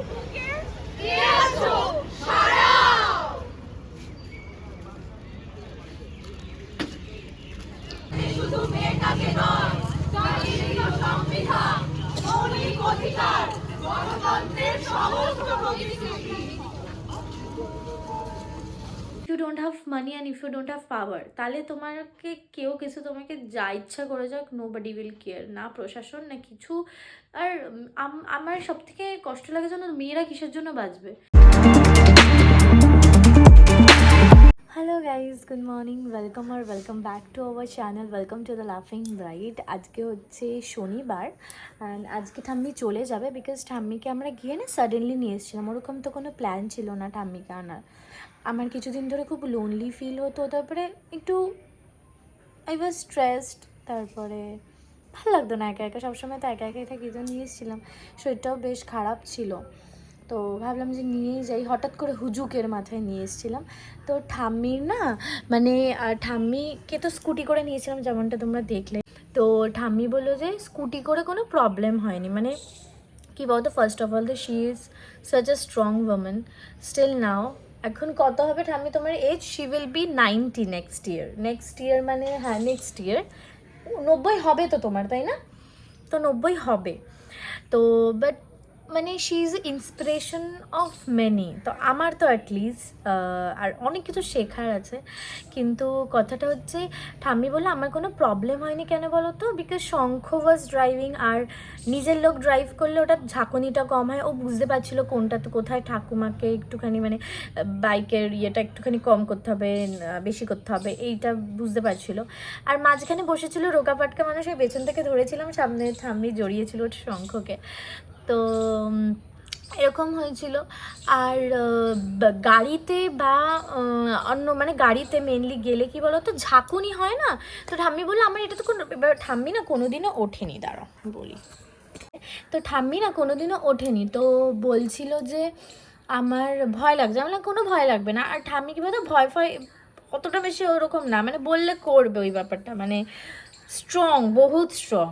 Okay. Money and if you don't have power তাহলে তোমাকে কেউ কিছু তোমাকে যা ইচ্ছা করে যাক নো বডি উইল কেয়ার না প্রশাসন, না কিছু। আর আমার সব থেকে কষ্ট লাগে যেন মেয়েরা কিসের জন্য বাঁচবে? Hello guys good morning welcome R welcome back to our channel welcome to the লাফিং ব্রাইট আজকে হচ্ছে শনিবার অ্যান্ড আজকে ঠাম্মি চলে যাবে বিকজ ঠাম্মিকে আমরা গিয়ে না সাডেনলি নিয়ে এসেছিলাম। ওরকম তো কোনো প্ল্যান ছিল না ঠাম্মিকে আনার। আমার কিছুদিন ধরে খুব লোনলি ফিল হতো, তারপরে একটু আই ওয়াজ স্ট্রেসড তারপরে ভালো লাগতো না একা একা, সবসময় তো একা একাই থাকি তো নিয়ে এসেছিলাম। শরীরটাও বেশ খারাপ ছিল। তো ভাবলাম যে নিয়েই যাই, হঠাৎ করে হুজুকের মাথায় নিয়ে এসেছিলাম। তো ঠাম্মির না মানে ঠাম্মিকে তো স্কুটি করে নিয়েছিলাম, যেমনটা তোমরা দেখলে। তো ঠাম্মি বলল যে স্কুটি করে কোনো প্রবলেম হয়নি। মানে কি বলতো first of all the she is such a strong women still now এখন কত হবে ঠাম্মি, তোমার age she will be ninety next year next year মানে হ্যাঁ নেক্সট ইয়ার নব্বই হবে তো তোমার, তাই না? তো নব্বই হবে। তো বাট মানে she is inspiration of many তো আমার তো অ্যাটলিস্ট আর অনেক কিছু শেখার আছে। কিন্তু কথাটা হচ্ছে, ঠাম্মি বলল, আমার কোনো প্রবলেম হয়নি কেন বলো তো? বিকজ শঙ্খ ওয়াজ ড্রাইভিং আর নিজের লোক ড্রাইভ করলে ওটা ঝাঁকুনিটা কম হয়। ও বুঝতে পারছিল কোনটা তো কোথায় ঠাকুমাকে একটুখানি মানে বাইকের ইয়েটা একটুখানি কম করতে হবে বেশি করতে হবে, এইটা বুঝতে পারছিল। আর মাঝখানে বসেছিল রোকা পাটকা মানুষ পেছন থেকে ধরেছিলাম, সামনে ঠাম্মি জড়িয়েছিল শঙ্খকে। তো এরকম হয়েছিল। আর গাড়িতে বা অন্য মানে গাড়িতে মেনলি গেলে কি বলো তো ঝাঁকুনি হয় না? তো ঠাম্মি বলল, আমার এটা তো কোনো ঠাম্মি না কোনোদিনও ওঠেনি, দাঁড়াও বলি। তো ঠাম্মি না কোনোদিনও ওঠেনি। তো বলছিল যে, আমার ভয় লাগছে। আমার কোনো ভয় লাগবে না। আর ঠাম্মি কি বলতো, ভয় ফয় অতটা বেশি ওরকম না। মানে বললে করবে ওই ব্যাপারটা মানে স্ট্রং বহুত স্ট্রং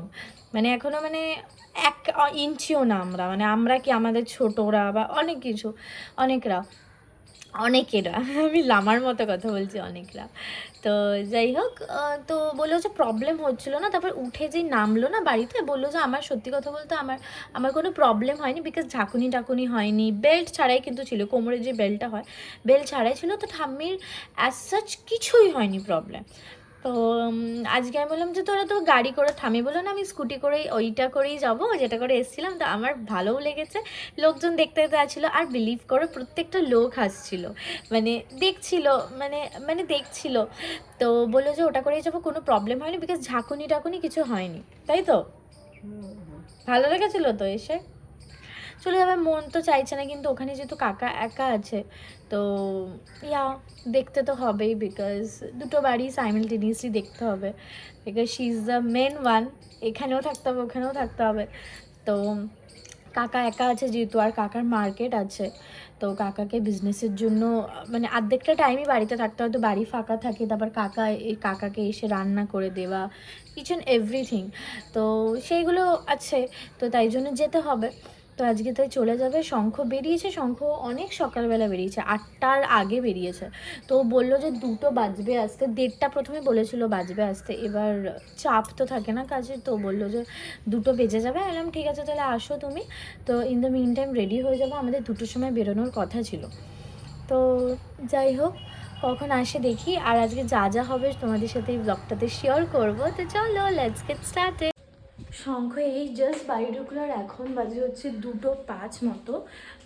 মানে এখনও মানে এক ইঞ্চিও না আমরা মানে আমরা কি আমাদের ছোটরা বা অনেক কিছু, অনেকরা, অনেকেরা, আমি লামার মতো কথা বলছি অনেকরা। তো যাই হোক তো বলল যে প্রবলেম হচ্ছিল না, তারপর উঠে যেই নামলো না বাড়িতে, বলল যে আমার সত্যি কথা বলতে আমার আমার কোনো প্রবলেম হয়নি বিকজ ঝাঁকুনি টাকুনি হয়নি। বেল্ট ছাড়াই কিন্তু ছিল কোমরে যে বেল্টটা হয় বেল্ট ছাড়াই ছিল, তো ঠাম্মির অ্যাজ সাচ কিছুই হয়নি প্রবলেম তো আজকে আমি বললাম যে তোরা তো গাড়ি করে থামি বলো না আমি স্কুটি করেই ওইটা করেই যাব যেটা করে এসেছিলাম। তো আমার ভালোও লেগেছে। লোকজন দেখতে দেখতে আসছিল আর বিলিভ করে প্রত্যেকটা লোক হাসছিল। মানে দেখছিল মানে মানে দেখছিল। তো বলল যে ওটা করেই যাব কোনো প্রবলেম হয়নি বিকজ ঝাঁকুনি টাকুনি কিছু হয়নি। তাই তো? ভালো লেগেছিলো তো এসে? চলে যাবে মন তো চাইছে না, কিন্তু ওখানে যেহেতু কাকা একা আছে, তো ইয়া, দেখতে তো হবেই বিকজ দুটো বাড়ি সাইমেলটেনিয়াসলি দেখতে হবে because she is the main one এখানেও থাকতে হবে, ওখানেও থাকতে হবে, তো কাকা একা আছে যেহেতু, আর কাকার মার্কেট আছে, তো কাকাকে বিজনেসের জন্য মানে অর্ধেকটা টাইমই বাড়িতে থাকতে হয়তো বাড়ি ফাঁকা থাকে, তারপর কাকা এই কাকাকে এসে রান্না করে দেওয়া ইচ অ্যান্ড এভরিথিং তো সেইগুলো আছে, তো তাই জন্য যেতে হবে। তো আজকে তাই চলে যাবে। শঙ্খ বেরিয়েছে, শঙ্খ অনেক সকালবেলা বেরিয়েছে, আটটার আগে বেরিয়েছে। তো বলল যে দুটো বাজবে আসতে, দেড়টা প্রথমে বলেছিল বাজবে আসতে, এবার চাপ তো থাকে না কাজে, তো বলল যে দুটো বেজে যাবে। বললাম, ঠিক আছে, তাহলে আসো তুমি। তো in the mean time ready হয়ে যাব, আমাদের দুটোর সময় বেরোনোর কথা ছিল। তো যাই হোক, কখন আসে দেখি, আর আজকে যা যা হবে তোমাদের সাথে এই ব্লগটাতে শেয়ার করব। তো চলো লেটস গেট স্টার্টেড শঙ্খ এই জাস্ট বাড়ি ঢুকলো আর এখন বাজে হচ্ছে দুটো পাঁচ মতো।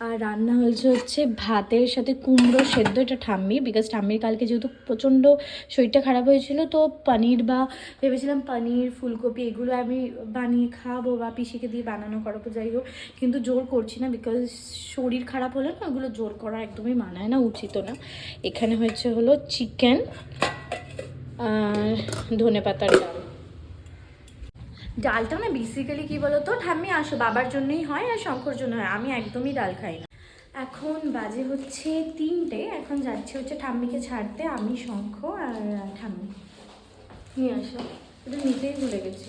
আর রান্না হয়েছে হচ্ছে ভাতের সাথে কুমড়ো সেদ্ধ, এটা ঠাম্মি বিকজ ঠাম্মির কালকে যেহেতু প্রচণ্ড শরীরটা খারাপ হয়েছিল, তো পনির বা ভেবেছিলাম পনির, ফুলকপি এগুলো আমি বানিয়ে খাব বা পিসিকে দিয়ে বানানো করাবো, যাই হোক। কিন্তু জোর করছি না বিকজ শরীর খারাপ হলে না ওগুলো জোর করা একদমই মানায় না, উচিত না। এখানে হয়েছে হলো চিকেন আর ধনে পাতার ডাল। ডালটা না বেসিক্যালি কি তো ঠাম্মি আসো বাবার জন্যই হয় আর শঙ্কর জন্য হয়। আমি একদমই ডাল খাই না। এখন বাজে হচ্ছে তিনটে। এখন যাচ্ছে হচ্ছে ঠাম্মিকে ছাড়তে। আমি শঙ্খ আর ঠাম্মি। নিয়ে আসো। এটা নিতেই ভুলে গেছি।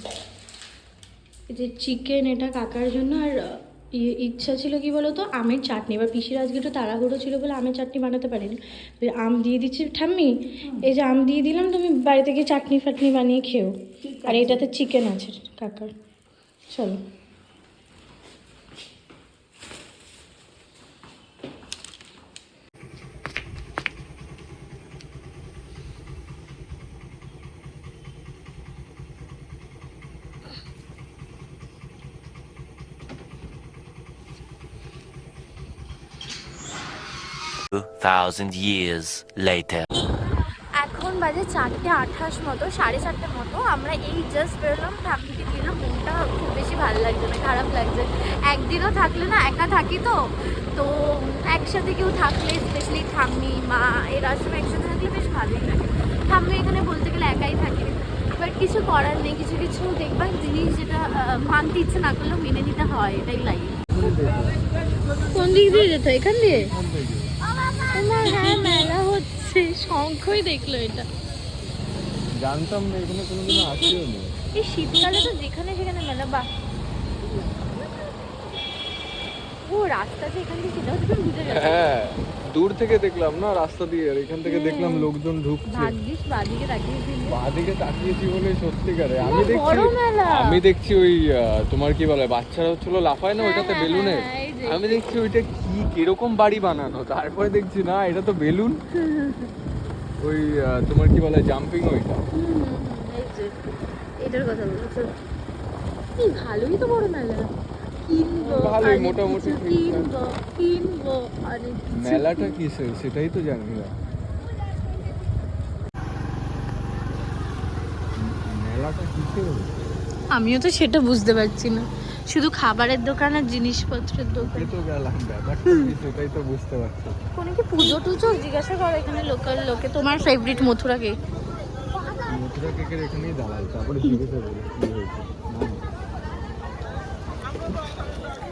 এই যে চিকেন এটা কাকার জন্য আর ইচ্ছা ছিল কি বলতো? আমের চাটনি। এবার পিসির আজকে একটু তাড়াহুড়ো ছিল বলে আমের চাটনি বানাতে পারিনি। আম দিয়ে দিচ্ছি। ঠাম্মি এই যে আম দিয়ে দিলাম তুমি বাড়িতে গিয়ে চাটনি ফাটনি বানিয়ে খেও। আর এটাতে চিকেন আছে কাকার চলো thousand years later. বাজে চারটে আঠাশ মতো সাড়ে চারটে মতো। আমরা এই জাস্ট বেরোলাম ঠাম্মিকে দিলাম মনটা খুব বেশি ভালো লাগছে না খারাপ লাগছে। একদিনও থাকলে না একা থাকি তো। তো একসাথে কেউ থাকলে স্পেশালি ঠাম্মি মা এরা সব একসাথে থাকলে বেশ ভালোই লাগে। ঠাম্মি এখানে বলতে গেলে একাই থাকে। বাট কিছু করার নেই কিছু কিছু দেখবার জিনিস যেটা মানতে ইচ্ছে না করলেও মেনে নিতে হয় এটাই লাইফ কোন দিক দিয়ে যেত এখান দিয়ে? হ্যাঁ মেলা হচ্ছে শঙ্খই দেখল এটা। জানতাম না এখানে কোনোদিনও আসিও না। এই শীতকালে তো যেখানে সেখানে মেলা বাহ। ও রাস্তা যে এখান থেকে সেটাও তুমি বুঝে যাবে হ্যাঁ দূর থেকে দেখলাম না রাস্তা দিয়ে। আর এখান থেকে হ্যাঁ। দেখলাম লোকজন ঢুকছে। ভাগ্যিস বাদিকে তাকিয়েছিলি বাদিকে তাকিয়েছি বলে সত্যিকারে আমি দেখছি আমি দেখছি ওই তোমার কি বলে বাচ্চারা হচ্ছিল লাফায় না হ্যাঁ, ওইটাতে হ্যাঁ, বেলুনে। আমি দেখছি ওইটা কি কীরকম বাড়ি বানানো। তারপরে দেখছি না এটা তো বেলুন। ওই তোমার কি বলে জাম্পিং ওইটা। এটার কথা বলছো। এই ভালোই তো বড় মেলা। কিনবো ভালোই, মোটামুটি কিনবো কিনবো অনেক মেলাটা কিসের? সেটাই তো জানি না। মেলাটা কিসের? আমিও তো সেটা বুঝতে পারছি না। শুধু খাবারের দোকান আর জিনিসপত্রের দোকান। ওকে তো গেলাম কি সেটাই তো বুঝতে পারছি। কোনো কি পুজো টুজো জিজ্ঞাসা করো এখানে লোকাল লোকে। তোমার ফেভারিট মথুরা কেক মথুরা কেকের এখানেই দাঁড়াই তারপরে জিজ্ঞেসা করি কি হয়েছে না, না। আর ওই, আহ, তোমার কি বলে, মেলাটা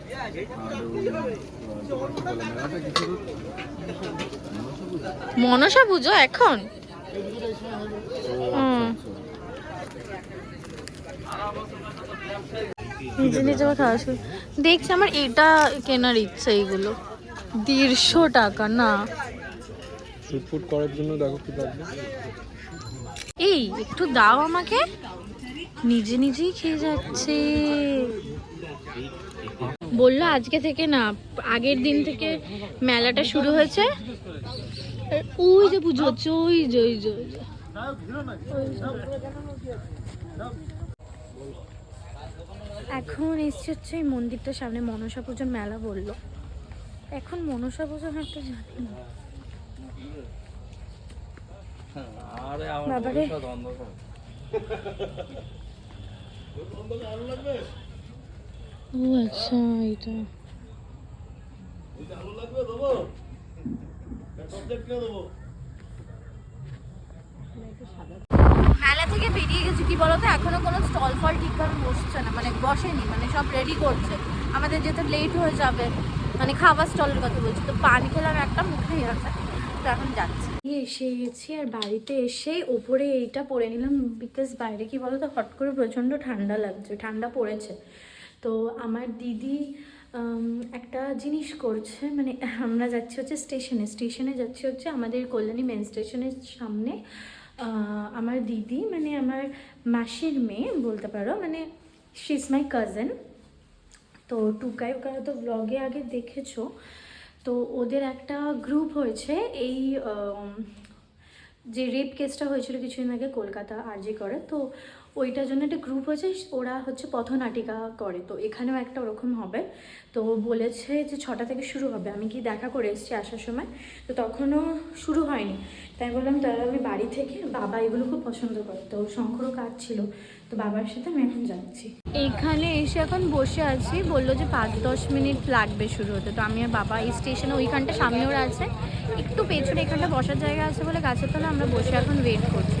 কিসের হচ্ছে? মনসা পুজো এখন। নিজে খাওয়া শুরু। দেখছি আমার এটা কেনার ইচ্ছা এইগুলো। দেড়শো টাকা না। শুটফুট করার জন্য দেখো কি এই একটু দাও আমাকে। নিজে নিজেই খেয়ে যাচ্ছে। বলল আজকে থেকে না আগের দিন থেকে মেলাটা শুরু হয়েছে। ওই যে পুজো হচ্ছে ওই যে ওই যে। এখন এসছে হচ্ছে এই মন্দিরটার সামনে মনসা পুজোর মেলা বলল। এখন মনসা পুজো হাঁটতে জানি না। বাবারে। ও আচ্ছা এটা মেলা থেকে বেরিয়ে গেছি কি বলতো? এখনও কোনো স্টল ফল ঠিকভাবে বসছে না মানে বসেনি মানে সব রেডি করছে। আমাদের যেতে লেট হয়ে যাবে মানে খাবার স্টলের কথা বলছি। তো পান খেলাম একটা মুখেই আছে তো এখন যাচ্ছি। এসে গেছি আর বাড়িতে এসে ওপরে এইটা পরে নিলাম বিকজ বাইরে কি বলতো হট করে প্রচণ্ড ঠান্ডা লাগছে ঠান্ডা পড়েছে। তো আমার দিদি একটা জিনিস করছে মানে আমরা যাচ্ছি হচ্ছে স্টেশনে। স্টেশনে যাচ্ছি হচ্ছে আমাদের কল্যাণী মেন স্টেশনের সামনে। আমার দিদি মানে আমার মাসির মেয়ে বলতে পারো মানে শি ইজ মাই কাজিন তো টুকাই ওকা তো ব্লগে আগে দেখেছ। তো ওদের একটা গ্রুপ হয়েছে, এই যে রেপ কেসটা হয়েছিল কিছুদিন আগে কলকাতা আরজি করে। তো ওইটার জন্য একটা গ্রুপ হয়েছে, ওরা হচ্ছে পথনাটিকা করে। তো এখানেও একটা ওরকম হবে। তো বলেছে যে ছটা থেকে শুরু হবে। আমি কি দেখা করে এসেছি আসার সময়? তো তখনও শুরু হয়নি। তাই বললাম তাহলে আমি বাড়ি থেকে বাবা এগুলো খুব পছন্দ করে। তো শঙ্করও কাজ ছিল তো বাবার সাথে আমি এখন যাচ্ছি। এখানে এসে এখন বসে আছি। বলল যে পাঁচ দশ মিনিট লাগবে শুরু হতে। তো আমি আর বাবা এই স্টেশনে ওইখানটা সামনে ওরা আছে। একটু পেছনে এখানটা বসার জায়গা আছে বলে গাছের তলা আমরা বসে এখন ওয়েট করছি।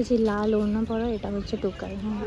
এই যে লাল ওড়না পরা এটা হচ্ছে টোকাই হ্যাঁ।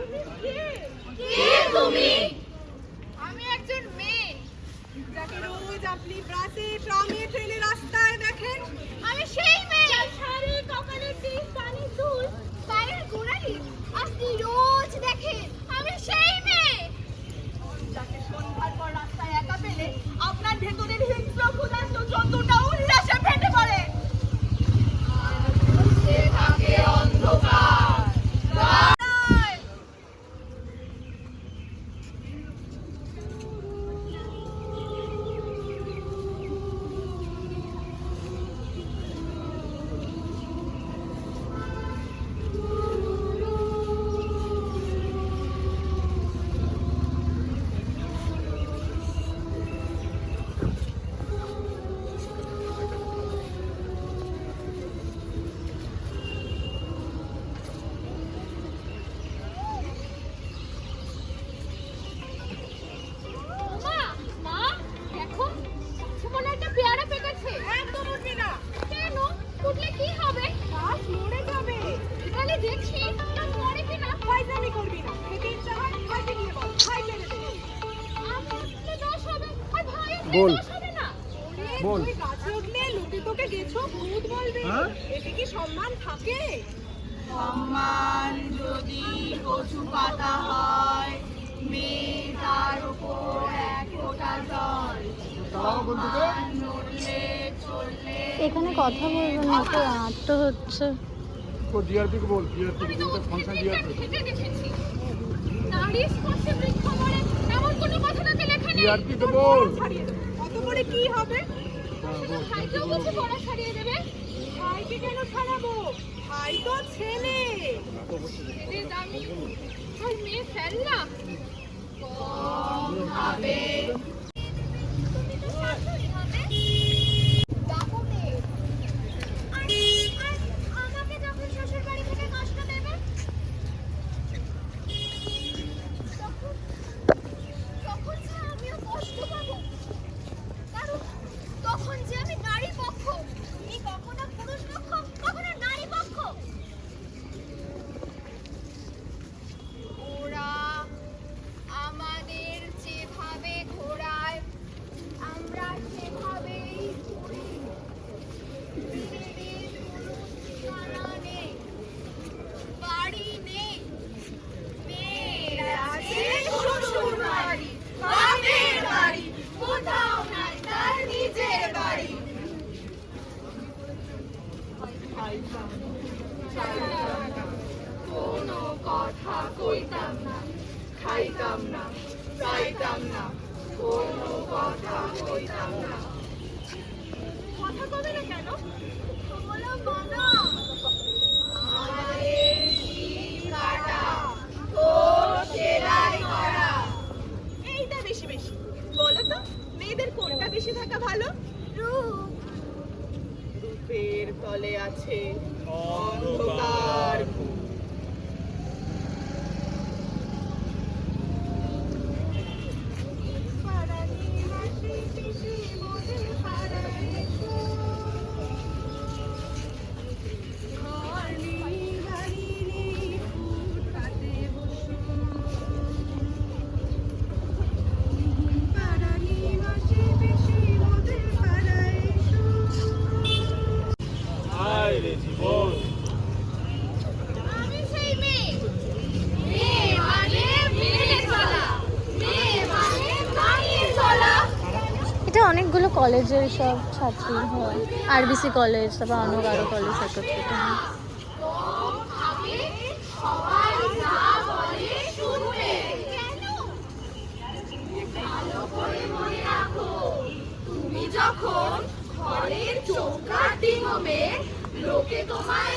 কথা বলবেন না তো রাত তো হচ্ছে তো জিআরপি কে বল জিআরপি এটা ফাংশন জিআরপি জিআরপি কে বল। কত করে কি হবে? ছেলে। দামি। মেয়ে ফেল কম হবে। এইটা বেশি বেশি। বলো তো মেয়েদের কোনটা বেশি থাকা ভালো? রূপ। তলে আছে অন্ধকার কলেজের সব ছাত্রী হয়। আরবিসি কলেজ, তারপর অন্য কারও কলেজ একত্রিত হয়। যখন ঘরের চৌকার হবে লোকে তোমায়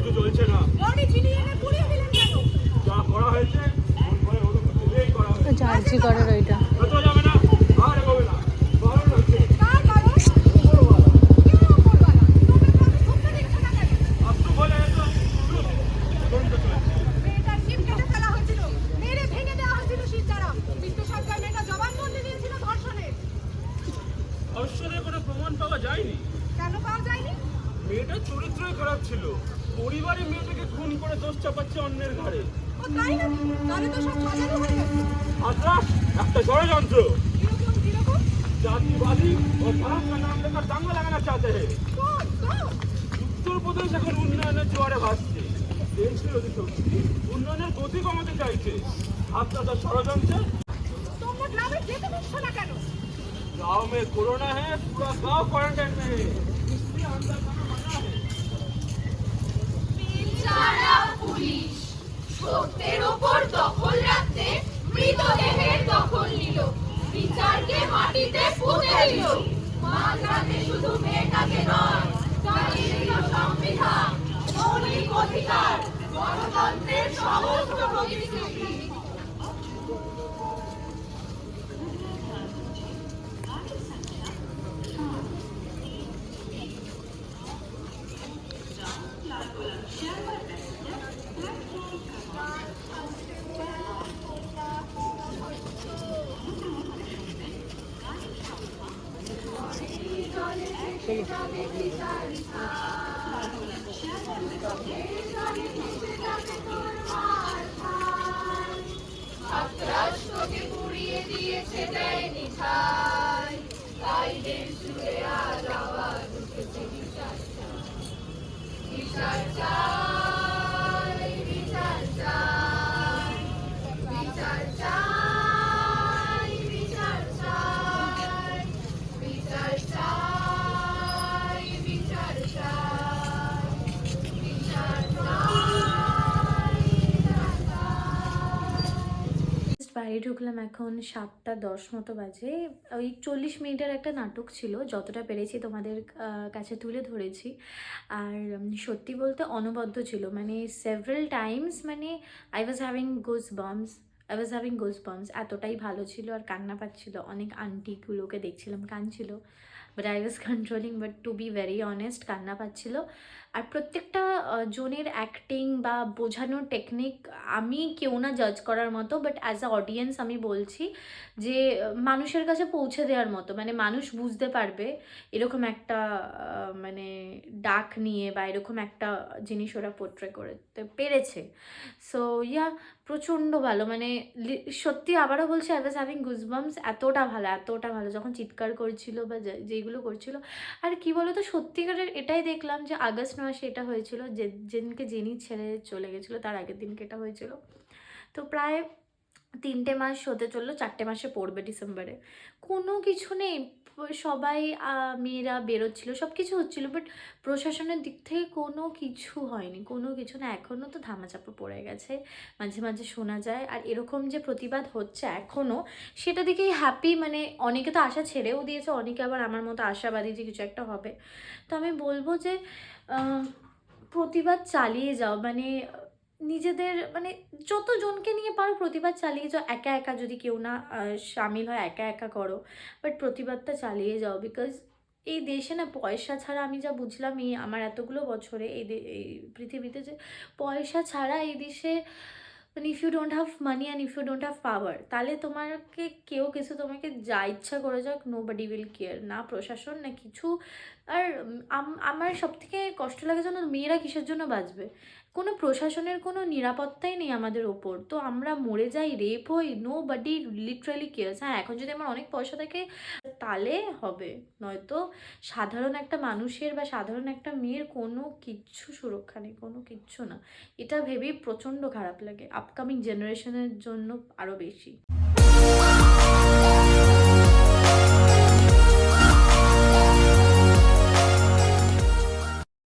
কিছু চলছে না। যা করা হয়েছে করা হয়েছে জার্জি করার ওইটা হয়তো যাবে না আর এগোবে না বারণ হচ্ছে কার কারণ কেউ করবা না তোমরা তো আমি ঘুরতে দিচ্ছ না কেন আপনি বলে এসো তদন্ত চলছে মেয়েটার জিভ কেটে ফেলা হয়েছিল মেরে ভেঙে দেওয়া হয়েছিল শিবচারা বিষ্ণু সরকার মেয়েটা জবানবন্দি দিয়েছিল ধর্ষণে ধর্ষণের কোনো প্রমাণ পাওয়া যায়নি কেন পাওয়া যায়নি মেয়েটার চরিত্রই খারাপ ছিল পরিবারে মেয়েটাকে খুন করে দোষ চাপাচ্ছে অন্যের ঘাড়ে ও তাই না তাহলে তো সব সাজানো হয়ে গেছে আদ্রাস একটা ষড়যন্ত্র কীরকম কীরকম জাতিবাদী ও ভারত का नाम लेकर दांगा लगाना चाहते हैं কোন কোন উত্তরপ্রদেশ এখন উন্নয়নের জোয়ারে ভাসছে দেশ বিরোধী শক্তি উন্নয়নের গতি কমাতে চাইছে আপনাদের ষড়যন্ত্রে তোমরা গ্রামে যেতে দিচ্ছ না কেন गांव में कोरोना है पूरा गांव क्वारंटाइन में है इसलिए अंदर खाना मना है যারা পুলিশ সত্যের ওপর দখল রাখতে মৃতদেহের দখল নিল বিচারকে মাটিতে পুঁতে দিল মাঝরাতে শুধু মেয়েটাকে নয় চালিয়ে সংবিধান মৌলিক অধিকার গণতন্ত্রের সমস্ত প্রতিশ্রুতি বাড়ি ঢুকলাম এখন সাতটা দশ মতো বাজে। ওই চল্লিশ মিনিটের একটা নাটক ছিল, যতটা পেরেছি তোমাদের কাছে তুলে ধরেছি। আর সত্যি বলতে অনবদ্য ছিল। মানে সেভারেল টাইমস মানে I was having goosebumps I was having goosebumps এতটাই ভালো ছিল আর কান্না পাচ্ছিল। অনেক আন্টিগুলোকে দেখছিলাম, কাঁদছিল। But I was controlling but to be very honest কান্না পাচ্ছিল। আর প্রত্যেকটা জনের অ্যাক্টিং বা বোঝানোর টেকনিক আমি কেউ না জাজ করার মতো বাট অ্যাজ আ অডিয়েন্স আমি বলছি যে, মানুষের কাছে পৌঁছে দেওয়ার মতো। মানে মানুষ বুঝতে পারবে এরকম একটা মানে ডাক নিয়ে বা এরকম একটা জিনিস ওরা পোট্রে করতে পেরেছে। সো ইয়া প্রচণ্ড ভালো মানে সত্যি আবারও বলছি আই ওয়াজ হ্যাভিং গুজবামস এতটা ভালো এতটা ভালো। যখন চিৎকার করছিল বা যেইগুলো করছিল, আর কি বলো তো সত্যিকারের এটাই দেখলাম যে, আগস্ট মাসে এটা হয়েছিল, যে, যেদিনকে জেনি ছেড়ে চলে গেছিল, তার আগের দিনকে এটা হয়েছিল। তো প্রায় তিনটে মাস হতে চলল, চারটে মাসে পড়বে ডিসেম্বরে। কোনো কিছু নেই, সবাই মেয়েরা বেরোচ্ছিল সব কিছু হচ্ছিল বাট প্রশাসনের দিক থেকে কোনো কিছু হয়নি, কোনো কিছু না এখনও তো ধামাচাপা পড়ে গেছে, মাঝে মাঝে শোনা যায়, আর এরকম যে প্রতিবাদ হচ্ছে এখনও সেটা দেখেই হ্যাপি মানে অনেকে তো আশা ছেড়েও দিয়েছে, অনেকে আবার আমার মতো আশাবাদী যে কিছু একটা হবে। তো আমি বলব যে প্রতিবাদ চালিয়ে যাও মানে নিজেদের মানে যতজনকে নিয়ে পারো প্রতিবাদ চালিয়ে যাও, একা একা যদি কেউ না সামিল হয়, একা একা করো বাট প্রতিবাদটা চালিয়ে যাও বিকজ এই দেশে না পয়সা ছাড়া আমি যা বুঝলাম এই আমার এতগুলো বছরে এই এই পৃথিবীতে যে পয়সা ছাড়া এই দেশে মানে if you don't have money and if you don't have power তাহলে তোমাকে কেউ কিছু তোমাকে যা ইচ্ছা করে যাক নো বডি উইল কেয়ার না প্রশাসন, না কিছু। আর আমার সব থেকে কষ্ট লাগে যেন মেয়েরা কিসের জন্য বাঁচবে? কোনো প্রশাসনের কোনো নিরাপত্তাই নেই আমাদের ওপর। তো আমরা মরে যাই রেপ হই নো বাডি লিটারালি কেয়ার্স হ্যাঁ এখন যদি আমার অনেক পয়সা থাকে তাহলে হবে। নয়তো সাধারণ একটা মানুষের বা সাধারণ একটা মেয়ের কোনো কিচ্ছু সুরক্ষা নেই, কোনো কিচ্ছু না। এটা ভেবেই প্রচণ্ড খারাপ লাগে আপকামিং জেনারেশনের জন্য আরও বেশি।